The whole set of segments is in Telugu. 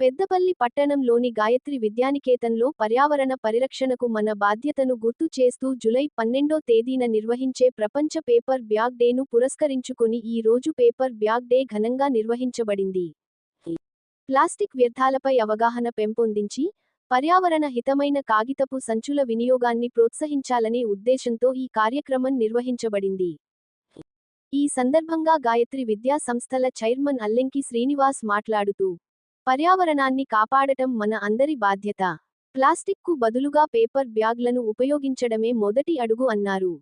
పెద్దపల్లి పట్టణంలోని గాయత్రి విద్యానికేతన్లో పర్యావరణ పరిరక్షణకు మన బాధ్యతను గుర్తు చేస్తూ జులై పన్నెండో తేదీన నిర్వహించే ప్రపంచ పేపర్ బ్యాగ్ డేను పురస్కరించుకుని ఈ రోజు పేపర్ బ్యాగ్ డే ఘనంగా నిర్వహించబడింది. ప్లాస్టిక్ వ్యర్థాలపై అవగాహన పెంపొందించి పర్యావరణ హితమైన కాగితపు సంచుల వినియోగాన్ని ప్రోత్సహించాలనే ఉద్దేశంతో ఈ కార్యక్రమం నిర్వహించబడింది. ఈ సందర్భంగా గాయత్రి విద్యా సంస్థల చైర్మన్ అల్లెంకి శ్రీనివాస్ మాట్లాడుతూ పర్యావరణాన్ని కాపాడటం మన అందరి బాధ్యత. ప్లాస్టిక్కు బదులుగా పేపర్ బ్యాగ్లను ఉపయోగించడమే మొదటి అడుగు అన్నారు.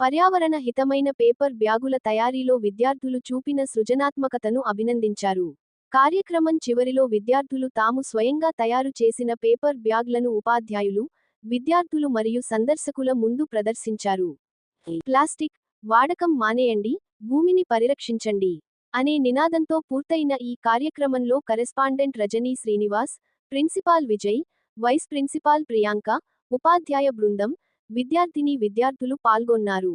పర్యావరణ హితమైన పేపర్ బ్యాగుల తయారీలో విద్యార్థులు చూపిన సృజనాత్మకతను అభినందించారు. కార్యక్రమం చివరిలో విద్యార్థులు తాము స్వయంగా తయారు చేసిన పేపర్ బ్యాగ్లను ఉపాధ్యాయులు విద్యార్థులు మరియు సందర్శకుల ముందు ప్రదర్శించారు. ప్లాస్టిక్ వాడకం మానేయండి భూమిని పరిరక్షించండి. అనే నినాదంతో పూర్తయిన ఈ కార్యక్రమంలో correspondent Rajani Srinivas principal Vijay vice principal Priyanka ఉపాధ్యాయ బృందం విద్యార్థిని విద్యార్థులు పాల్గొన్నారు.